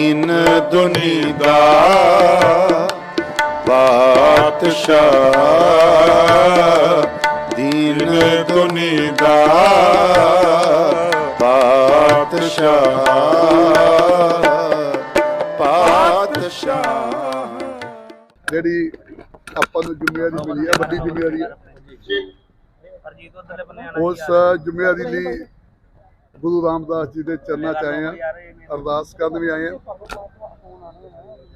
ਦੀਨ ਦੁਨੀ ਦਾ ਬਾਦਸ਼ਾਹ। ਦੀਨ ਦੁਨੀ ਦਾ ਬਾਦਸ਼ਾਹ। ਬਾਦਸ਼ਾਹ। ਜਿਹੜੀ ਆਪਾਂ ਨੂੰ ਜ਼ਿੰਮੇਵਾਰੀ ਮਿਲੀ ਹੈ ਵੱਡੀ ਜ਼ਿੰਮੇਵਾਰੀ ਹੈ ਉਸ ਜ਼ਿੰਮੇਵਾਰੀ ਲਈ ਗੁਰੂ ਰਾਮਦਾਸ ਜੀ ਦੇ ਚਰਨਾਂ 'ਚ ਆਏ ਆ। ਅਰਦਾਸ ਕਰਨ ਵੀ ਆਏ ਆ।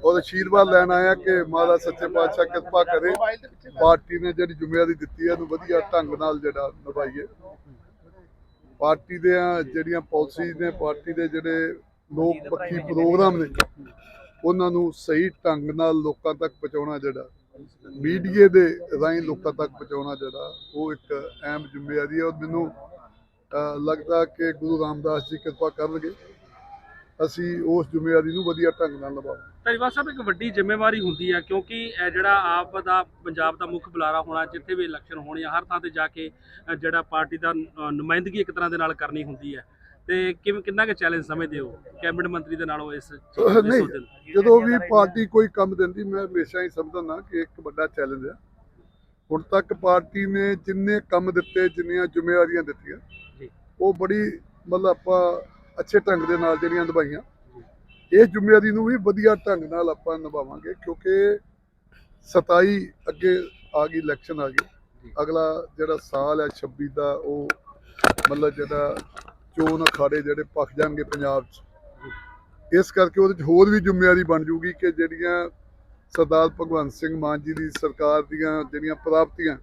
ਔਰ ਆਸ਼ੀਰਵਾਦ ਲੈਣ ਆਏ ਕਿ ਮਹਾਰਾਜ ਸੱਚੇ ਪਾਤਸ਼ਾਹ ਕਿਰਪਾ ਕਰੇ। ਪਾਰਟੀ ਨੇ ਜਿਹੜੀ ਜ਼ਿੰਮੇਵਾਰੀ ਦਿੱਤੀ ਹੈ ਉਹਨੂੰ ਵਧੀਆ ਢੰਗ ਨਾਲ ਜਿਹੜਾ ਨਿਭਾਈਏ। ਪਾਰਟੀ ਦੇ ਜਿਹੜੀਆਂ ਪਾਲਿਸੀਜ਼ ਨੇ, ਪਾਰਟੀ ਦੇ ਜਿਹੜੇ ਲੋਕ ਪੱਖੀ ਪ੍ਰੋਗਰਾਮ ਨੇ, ਉਹਨਾਂ ਨੂੰ ਸਹੀ ਢੰਗ ਨਾਲ ਲੋਕਾਂ ਤੱਕ ਪਹੁੰਚਾਉਣਾ ਜਿਹੜਾ ਮੀਡੀਆ ਦੇ ਰਾਹੀਂ ਲੋਕਾਂ ਤੱਕ ਪਹੁੰਚਾਉਣਾ ਜਿਹੜਾ, ਉਹ ਇੱਕ ਅਹਿਮ ਜ਼ਿੰਮੇਵਾਰੀ ਹੈ ਔਰ ਮੈਨੂੰ ਲੱਗਦਾ ਕਿ ਗੁਰੂ ਰਾਮਦਾਸ ਜੀ ਕਿਰਪਾ ਕਰਨਗੇ। ਅਸੀਂ ਉਸ ਜ਼ਿੰਮੇਵਾਰੀ ਨੂੰ ਵਧੀਆ ਢੰਗ ਨਾਲ ਨਿਭਾਵਾਂਗੇ। ਧਾਰੀਵਾਲ ਸਾਹਿਬ ਇੱਕ ਵੱਡੀ ਜ਼ਿੰਮੇਵਾਰੀ ਹੁੰਦੀ ਹੈ ਕਿਉਂਕਿ ਇਹ ਜਿਹੜਾ ਆਪ ਦਾ ਪੰਜਾਬ ਦਾ ਮੁੱਖ ਬੁਲਾਰਾ ਹੋਣਾ ਜਿੱਥੇ ਵੀ ਇਲੈਕਸ਼ਨ ਹੋਣੀ ਆ ਹਰ ਥਾਂ ਤੇ ਜਾ ਕੇ ਜਿਹੜਾ ਪਾਰਟੀ ਦਾ ਨੁਮਾਇੰਦਗੀ ਇੱਕ ਤਰ੍ਹਾਂ ਦੇ ਨਾਲ ਕਰਨੀ ਹੁੰਦੀ ਹੈ ਤੇ ਕਿਵੇਂ ਕਿੰਨਾ ਕੁ ਚੈਲੰਜ ਸਮਝਦੇ ਹੋ ਕੈਬਨਿਟ ਮੰਤਰੀ ਦੇ ਨਾਲੋਂ ਇਸ ਨਹੀਂ? ਜਦੋਂ ਵੀ ਪਾਰਟੀ ਕੋਈ ਕੰਮ ਦਿੰਦੀ ਮੈਂ ਹਮੇਸ਼ਾ ਹੀ ਸਮਝਦਾ ਕਿ ਇੱਕ ਵੱਡਾ ਚੈਲੰਜ ਹੈ ਹੁਣ ਤੱਕ ਪਾਰਟੀ ਨੇ ਜਿੰਨੇ ਕੰਮ ਦਿੱਤੇ ਜਿੰਨੀਆਂ ਜ਼ਿੰਮੇਵਾਰੀਆਂ ਦਿੱਤੀਆਂ। ਉਹ ਬੜੀ ਮਤਲਬ ਆਪਾਂ ਅੱਛੇ ਢੰਗ ਦੇ ਨਾਲ ਜਿਹੜੀਆਂ ਨਿਭਾਈਆਂ। ਇਹ ਜ਼ਿੰਮੇਵਾਰੀ ਨੂੰ ਵੀ ਵਧੀਆ ਢੰਗ ਨਾਲ ਆਪਾਂ ਨਿਭਾਵਾਂਗੇ ਕਿਉਂਕਿ 27 ਅੱਗੇ ਆ ਗਈ ਇਲੈਕਸ਼ਨ ਆ ਗਈ। ਅਗਲਾ ਜਿਹੜਾ ਸਾਲ ਹੈ 26 ਦਾ ਉਹ ਮਤਲਬ ਜਿਹੜਾ ਚੋਣ ਅਖਾੜੇ ਜਿਹੜੇ ਪੱਕ ਜਾਣਗੇ ਪੰਜਾਬ 'ਚ। ਇਸ ਕਰਕੇ ਉਹਦੇ 'ਚ ਹੋਰ ਵੀ ਜ਼ਿੰਮੇਵਾਰੀ ਬਣ ਜੂਗੀ ਕਿ ਜਿਹੜੀਆਂ ਸਰਦਾਰ ਭਗਵੰਤ ਸਿੰਘ ਮਾਨ ਜੀ ਦੀ ਸਰਕਾਰ ਦੀਆਂ ਜਿਹੜੀਆਂ ਪ੍ਰਾਪਤੀਆਂ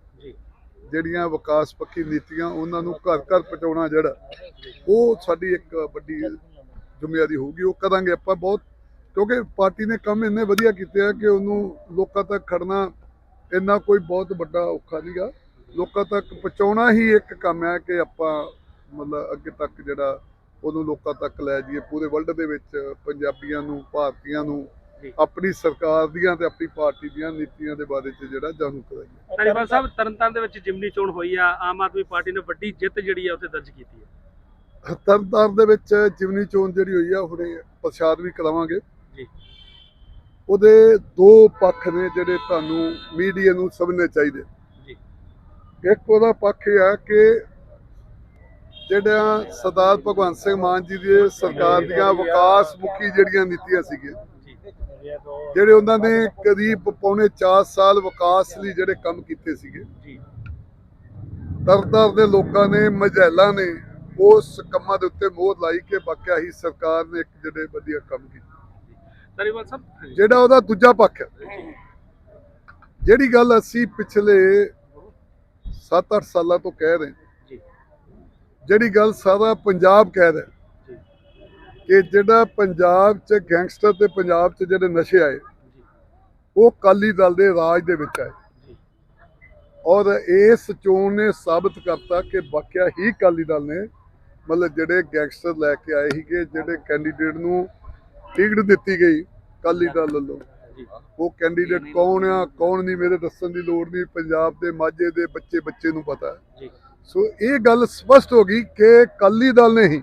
ਜਿਹੜੀਆਂ ਵਿਕਾਸ ਪੱਖੀ ਨੀਤੀਆਂ ਉਹਨਾਂ ਨੂੰ ਘਰ ਘਰ ਪਹੁੰਚਾਉਣਾ ਜਿਹੜਾ ਉਹ ਸਾਡੀ ਇੱਕ ਵੱਡੀ ਜ਼ਿੰਮੇਵਾਰੀ ਹੋਊਗੀ ਉਹ ਕਰਾਂਗੇ ਆਪਾਂ ਬਹੁਤ ਕਿਉਂਕਿ ਪਾਰਟੀ ਨੇ ਕੰਮ ਇੰਨੇ ਵਧੀਆ ਕੀਤੇ ਆ ਕਿ ਉਹਨੂੰ ਲੋਕਾਂ ਤੱਕ ਖੜਨਾ ਇੰਨਾ ਕੋਈ ਬਹੁਤ ਵੱਡਾ ਔਖਾ ਨਹੀਂਗਾ ਲੋਕਾਂ ਤੱਕ ਪਹੁੰਚਾਉਣਾ ਹੀ ਇੱਕ ਕੰਮ ਹੈ ਕਿ ਆਪਾਂ ਮਤਲਬ ਅੱਗੇ ਤੱਕ ਜਿਹੜਾ ਉਹਨੂੰ ਲੋਕਾਂ ਤੱਕ ਲੈ ਜਾਈਏ ਪੂਰੇ ਵਰਲਡ ਦੇ ਵਿੱਚ ਪੰਜਾਬੀਆਂ ਨੂੰ ਭਾਰਤੀਆਂ ਨੂੰ। ਆਪਣੀ ਸਰਕਾਰ ਦੀਆਂ ਤੇ ਆਪਣੀ ਪਾਰਟੀ ਦੀਆਂ ਨੀਤੀਆਂ ਦੇ ਬਾਰੇ 'ਚ ਜਿਹੜਾ ਜਾਣੂ ਕਰਾਈਏ। ਧਾਰੀਵਾਲ ਸਾਹਿਬ ਤਰਨਤਾਰਨ ਦੇ ਵਿੱਚ ਜਿਮਨੀ ਚੋਣ ਹੋਈ ਆ ਆਮ ਆਦਮੀ ਪਾਰਟੀ ਨੇ ਵੱਡੀ ਜਿੱਤ ਜਿਹੜੀ ਆ ਉੱਥੇ ਦਰਜ ਕੀਤੀ ਹੈ ਤਰਨਤਾਰਨ ਦੇ ਵਿੱਚ ਜਿਮਨੀ ਚੋਣ ਜਿਹੜੀ ਹੋਈ ਆ ਹੁਣੇ ਪ੍ਰਸ਼ਾਦ ਵੀ ਕਰਾਵਾਂਗੇ। ਜੀ। ਉਹਦੇ ਦੋ ਪੱਖ ਨੇ ਜਿਹੜੇ ਤੁਹਾਨੂੰ ਮੀਡੀਆ ਨੂੰ ਸਮਝਣੇ ਚਾਹੀਦੇ। ਜੀ। ਇੱਕ ਉਹਦਾ ਪੱਖ ਇਹ ਆ ਕਿ ਜਿਹੜਾ ਸਰਦਾਰ ਭਗਵੰਤ ਸਿੰਘ ਮਾਨ ਜੀ ਦੀ ਸਰਕਾਰ ਦੀਆਂ ਵਿਕਾਸ ਮੁਖੀ ਜਿਹੜੀਆਂ ਨੀਤੀਆਂ ਸੀਗੀਆਂ ਜਿਹੜੇ ਉਹਨਾਂ ਨੇ ਕਰੀਬ ਪੌਣੇ 4 ਸਾਲ ਵਿਕਾਸ ਲਈ ਜਿਹੜੇ ਕੰਮ ਕੀਤੇ ਸੀਗੇ। ਜੀ। ਤਰਤਾਰ ਦੇ ਲੋਕਾਂ ਨੇ ਮਝੈਲਾਂ ਨੇ ਉਸ ਕੰਮਾਂ ਦੇ ਉੱਤੇ ਮੋਹਰ ਲਾਈ ਕਿ ਵਾਕਿਆ ਹੀ ਸਰਕਾਰ ਨੇ ਇੱਕ ਜਿਹੜੇ ਵਧੀਆ ਕੰਮ ਕੀਤੇ। ਸਾਹਿਬ ਜਿਹੜਾ ਉਹਦਾ ਦੂਜਾ ਪੱਖ ਹੈ। ਜਿਹੜੀ ਗੱਲ ਅਸੀਂ ਪਿਛਲੇ 7-8 ਸਾਲਾਂ ਤੋਂ ਕਹਿ ਰਹੇ ਜੀ। ਜਿਹੜੀ ਗੱਲ ਸਾਰਾ ਪੰਜਾਬ ਕਹਿ ਰਿਹਾ ਕਿ ਜਿਹੜਾ ਪੰਜਾਬ 'ਚ ਗੈਂਗਸਟਰ ਤੇ ਪੰਜਾਬ 'ਚ ਜਿਹੜੇ ਨਸ਼ੇ ਆਏ ਉਹ ਕਾਲੀ ਦਲ ਦੇ ਰਾਜ ਦੇ ਵਿੱਚ ਆਏ। ਔਰ ਇਸ ਚੋਣ ਨੇ ਸਾਬਤ ਕਰਤਾ ਕਿ ਵਾਕਿਆ ਹੀ ਕਾਲੀ ਦਲ ਨੇ ਮਤਲਬ ਜਿਹੜੇ ਗੈਂਗਸਟਰ ਲੈ ਕੇ ਆਏ ਸੀਗੇ ਜਿਹੜੇ ਕੈਂਡੀਡੇਟ ਨੂੰ ਟਿਕਟ ਦਿੱਤੀ ਗਈ ਕਾਲੀ ਦਲ ਵੱਲੋਂ। ਉਹ ਕੈਂਡੀਡੇਟ ਕੌਣ ਆ ਕੌਣ ਨਹੀਂ ਮੇਰੇ ਦੱਸਣ ਦੀ ਲੋੜ ਨਹੀਂ ਪੰਜਾਬ ਦੇ ਮਾਝੇ ਦੇ ਬੱਚੇ ਬੱਚੇ ਨੂੰ ਪਤਾ। ਸੋ ਇਹ ਗੱਲ ਸਪਸ਼ਟ ਹੋ ਗਈ ਕਿ ਕਾਲੀ ਦਲ ਨੇ ਹੀ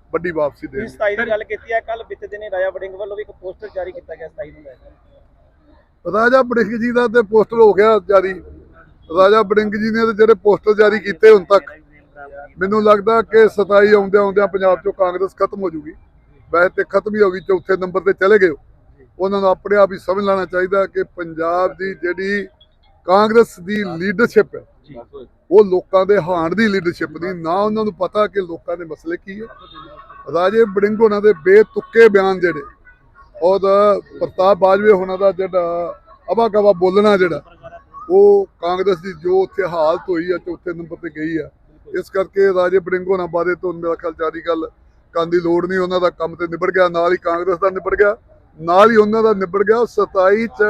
ਵੱਡੀ ਵਾਪਸੀ ਦੇਣਗੇ 27 ਦੀ। ਗੱਲ ਕੀਤੀ ਹੈ ਕੱਲ ਬੀਤੇ ਦਿਨੇ ਰਾਜਾ ਵੜਿੰਗ ਵੱਲੋਂ ਵੀ ਇੱਕ ਪੋਸਟਰ ਜਾਰੀ ਕੀਤਾ ਗਿਆ 27 ਨੂੰ ਲੈ ਕੇ। ਰਾਜਾ ਬੜਿੰਗ ਜੀ ਦਾ ਤੇ ਪੋਸਟਰ ਹੋ ਗਿਆ ਜਾਰੀ। ਰਾਜਾ ਬੜਿੰਗ ਜੀ ਨੇ ਤੇ ਜਿਹੜੇ ਪੋਸਟਰ ਜਾਰੀ ਕੀਤੇ ਹੁਣ ਤੱਕ ਮੈਨੂੰ ਲੱਗਦਾ ਕਿ 27 ਆਉਂਦਿਆਂ ਆਉਂਦਿਆਂ ਪੰਜਾਬ ਚੋਂ ਕਾਂਗਰਸ ਖਤਮ ਹੋ ਜੂਗੀ। ਵੈਸੇ ਤੇ ਖਤਮ ਹੀ ਹੋ ਗਈ ਚੌਥੇ ਨੰਬਰ ਤੇ ਚਲੇ ਗਏ ਉਹ। ਉਹਨਾਂ ਨੂੰ ਆਪਣੇ ਆਪ ਹੀ ਸਮਝ ਲੈਣਾ ਚਾਹੀਦਾ ਕਿ ਪੰਜਾਬ ਦੀ ਜਿਹੜੀ ਕਾਂਗਰਸ ਦੀ ਲੀਡਰਸ਼ਿਪ ਹੈ ਉਹ ਲੋਕਾਂ ਦੇ ਹਾਣ ਦੀ ਲੀਡਰਸ਼ਿਪ ਦੀ ਨਾ ਉਹਨਾਂ ਨੂੰ ਪਤਾ ਕਿ ਲੋਕਾਂ ਦੇ ਮਸਲੇ ਕੀ ਹੈ। ਰਾਜੇ ਬੜਿੰਗ ਉਹਨਾਂ ਦੇ ਬੇਤੁੱਕੇ ਬਿਆਨ ਜਿਹੜੇ ਉਹਦਾ ਪ੍ਰਤਾਪ ਬਾਜਵੇ ਹੋਣਾ ਦਾ ਜਿਹੜਾ ਅਵਾ ਗਵਾ ਬੋਲਣਾ ਜਿਹੜਾ ਉਹ ਕਾਂਗਰਸ ਦੀ ਜੋ ਉੱਥੇ ਹਾਲਤ ਹੋਈ ਆ ਚੌਥੇ ਨੰਬਰ ਤੇ ਗਈ ਆ ਇਸ ਕਰਕੇ ਰਾਜੇ ਬੜਿੰਗ ਹੋਣਾ ਬਾਰੇ ਤੋਂ ਮੇਰਾ ਖਿਆਲ ਜਾਰੀ ਗੱਲ ਕਰਨ ਦੀ ਲੋੜ ਨਹੀਂ ਉਹਨਾਂ ਦਾ ਕੰਮ ਤੇ ਨਿਬੜ ਗਿਆ ਨਾਲ ਹੀ ਕਾਂਗਰਸ ਦਾ ਨਿਬੜ ਗਿਆ ਨਾਲ ਹੀ ਉਹਨਾਂ ਦਾ ਨਿਬੜ ਗਿਆ 27 ਚ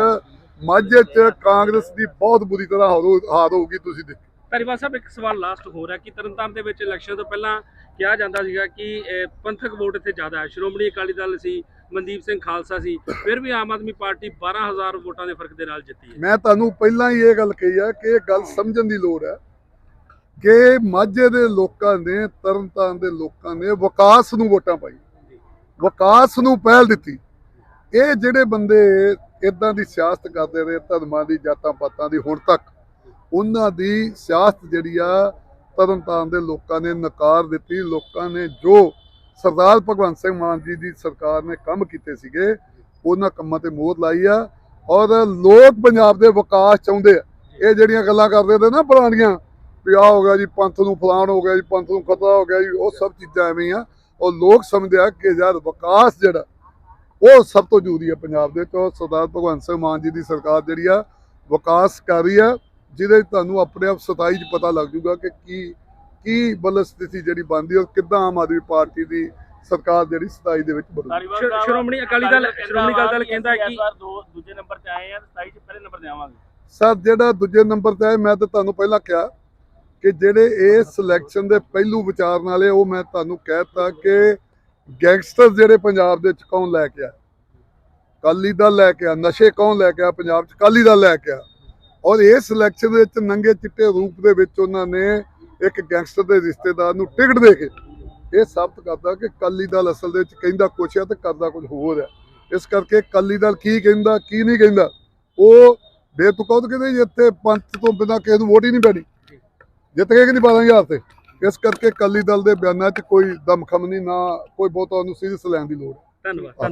ਮਾਝੇ ਚ ਕਾਂਗਰਸ ਦੀ ਬਹੁਤ ਬੁਰੀ ਤਰ੍ਹਾਂ ਹਾਰ ਹੋਊਗੀ ਤੁਸੀਂ ਦੇਖੋ ਧਾਰੀਵਾਲ ਸਾਹਿਬ ਇੱਕ ਸਵਾਲ ਲਾਸਟ ਹੋ ਰਿਹਾ ਕਿ ਤਰਨਤਾਰਨ ਦੇ ਵਿੱਚ ਇਲੈਕਸ਼ਨ ਤੋਂ ਪਹਿਲਾਂ ਕਿਹਾ ਜਾਂਦਾ ਸੀਗਾ ਕਿ ਪੰਥਕ ਵੋਟ ਇੱਥੇ ਜ਼ਿਆਦਾ ਹੈ। ਸ਼੍ਰੋਮਣੀ ਅਕਾਲੀ ਦਲ ਸੀ ਮਨਦੀਪ ਸਿੰਘ ਖਾਲਸਾ ਸੀ ਫਿਰ ਵੀ ਆਮ ਆਦਮੀ ਪਾਰਟੀ 12000 ਵੋਟਾਂ ਦੇ ਫ਼ਰਕ ਦੇ ਨਾਲ ਜਿੱਤੀ ਹੈ। ਮੈਂ ਤੁਹਾਨੂੰ ਪਹਿਲਾਂ ਹੀ ਇਹ ਗੱਲ ਕਹੀ ਆ ਕਿ ਇਹ ਗੱਲ ਸਮਝਣ ਦੀ ਲੋੜ ਹੈ ਕਿ ਮਾਝੇ ਦੇ ਲੋਕਾਂ ਨੇ ਤਰਨਤਾਰਨ ਦੇ ਲੋਕਾਂ ਨੇ ਵਿਕਾਸ ਨੂੰ ਵੋਟਾਂ ਪਾਈ ਵਿਕਾਸ ਨੂੰ ਪਹਿਲ ਦਿੱਤੀ। ਇਹ ਜਿਹੜੇ ਬੰਦੇ ਇਦਾਂ ਦੀ ਸਿਆਸਤ ਕਰਦੇ ਰਹੇ, ਧਰਮਾਂ ਦੀ ਜਾਤਾਂ ਪਾਤਾਂ ਦੀ ਹੁਣ ਤੱਕ। ਉਹਨਾਂ ਦੀ ਸਿਆਸਤ ਜਿਹੜੀ ਆ, ਤਰਨਤਾਰਨ ਦੇ ਲੋਕਾਂ ਨੇ ਨਕਾਰ ਦਿੱਤੀ। ਲੋਕਾਂ ਨੇ ਜੋ ਸਰਦਾਰ ਭਗਵੰਤ ਸਿੰਘ ਮਾਨ ਜੀ ਦੀ ਸਰਕਾਰ ਨੇ ਕੰਮ ਕੀਤੇ ਸੀਗੇ, ਉਹਨਾਂ ਕੰਮਾਂ ਤੇ ਮੋਹਰ ਲਾਈ ਆ। ਔਰ ਲੋਕ ਪੰਜਾਬ ਦੇ ਵਿਕਾਸ ਚਾਹੁੰਦੇ ਆ। ਇਹ ਜਿਹੜੀਆਂ ਗੱਲਾਂ ਕਰਦੇ ਨੇ ਨਾ ਪੁਰਾਣੀਆਂ, ਵੀ ਆਹ ਹੋ ਗਿਆ ਜੀ, ਪੰਥ ਨੂੰ ਫਲਾਣ ਹੋ ਗਿਆ ਜੀ, ਪੰਥ ਨੂੰ ਖਤਰਾ ਹੋ ਗਿਆ ਜੀ, ਉਹ ਸਭ ਚੀਜ਼ਾਂ ਐਵੇਂ ਆ। ਉਹ ਲੋਕ ਸਮਝਦੇ ਆ ਕਿ ਯਾਰ ਵਿਕਾਸ ਜਿਹੜਾ ਉਹ ਸਭ ਤੋਂ ਜ਼ਰੂਰੀ ਹੈ ਪੰਜਾਬ ਦੇ ਤੋਂ ਸਰਦਾਰ ਭਗਵੰਤ ਸਿੰਘ ਮਾਨ ਜੀ ਦੀ ਸਰਕਾਰ ਜਿਹੜੀ ਆ ਵਿਕਾਸ ਕਰ ਰਹੀ ਆ ਜਿਹਦੇ ਤੁਹਾਨੂੰ ਆਪਣੇ ਆਪ 27 ਚ ਪਤਾ ਲੱਗ ਜੂਗਾ ਕਿ ਕੀ ਕੀ ਬਲ ਸਥਿਤੀ ਜਿਹੜੀ ਬਣਦੀ ਔਰ ਕਿੱਦਾਂ ਆਮ ਆਦਮੀ ਪਾਰਟੀ ਦੀ ਸਰਕਾਰ ਜਿਹੜੀ 27 ਦੇ ਵਿੱਚ ਬਣੂਗੀ ਸ਼੍ਰੋ- ਸ਼੍ਰੋਮਣੀ ਅਕਾਲੀ ਦਲ ਸ਼੍ਰੋਮਣੀ ਅਕਾਲੀ ਦਲ ਕਹਿੰਦਾ ਹੈ ਕਿ ਦੂਜੇ ਨੰਬਰ ਤੇ ਆਏ ਆ 27 ਚ ਪਹਿਲੇ ਨੰਬਰ ਤੇ ਆਵਾਂਗੇ। ਸਰ ਜਿਹੜਾ ਦੂਜੇ ਨੰਬਰ ਤੇ ਆਏ ਮੈਂ ਤਾਂ ਤੁਹਾਨੂੰ ਪਹਿਲਾਂ ਕਿਹਾ ਕਿ ਜਿਹੜੇ ਇਸ ਸਿਲੈਕਸ਼ਨ ਦੇ ਪਹਿਲੂ ਵਿਚਾਰਨ ਵਾਲੇ ਉਹ ਮੈਂ ਤੁਹਾਨੂੰ ਕਹਿਤਾ ਕਿ ਗੈਂਗਸਟਰ ਜਿਹੜੇ ਪੰਜਾਬ ਦੇ ਵਿੱਚ ਕੌਣ ਲੈ ਕੇ ਆ? ਕਾਲੀ ਦਲ ਲੈ ਕੇ ਆ, ਨਸ਼ੇ ਕੌਣ ਲੈ ਕੇ ਆ ਪੰਜਾਬ 'ਚ? ਕਾਲੀ ਦਲ ਲੈ ਕੇ ਆ। ਔਰ ਇਸ ਸਿਲੈਕਸ਼ਨ ਵਿੱਚ ਨੰਗੇ ਚਿੱਟੇ ਰੂਪ ਦੇ ਵਿੱਚ ਉਹਨਾਂ ਨੇ ਇੱਕ ਗੈਂਗਸਟਰ ਦੇ ਰਿਸ਼ਤੇਦਾਰ ਨੂੰ ਟਿਕਟ ਦੇ ਕੇ ਇਹ ਸਾਬਤ ਕਰਦਾ ਕਿ ਕਾਲੀ ਦਲ ਅਸਲ ਦੇ ਵਿੱਚ ਕਹਿੰਦਾ ਕੁਛ ਆ ਤੇ ਕਰਦਾ ਕੁਝ ਹੋਰ ਹੈ ਇਸ ਕਰਕੇ ਕਾਲੀ ਦਲ ਕੀ ਕਹਿੰਦਾ, ਕੀ ਨਹੀਂ ਕਹਿੰਦਾ, ਉਹ ਬੇਤੁਕੌਤ ਕਹਿੰਦੇ ਇੱਥੇ ਪੰਚ ਤੋਂ ਬਿਨਾਂ ਕਿਸੇ ਨੂੰ ਵੋਟ ਹੀ ਨਹੀਂ ਪੈਣੀ। ਜਿੱਤ ਕੇ ਕਿ ਨਹੀਂ 12000 ਤੇ? ਇਸ ਕਰਕੇ ਕਾਲੀ ਦਲ ਦੇ ਬਿਆਨਾਂ 'ਚ ਕੋਈ ਦਮਖਮ ਨਹੀਂ, ਨਾ ਕੋਈ ਬਹੁਤਾ ਉਹਨੂੰ ਸੀਰੀਅਸ ਲੈਣ ਦੀ ਲੋੜ। ਧੰਨਵਾਦ ਧੰਨਵਾਦ।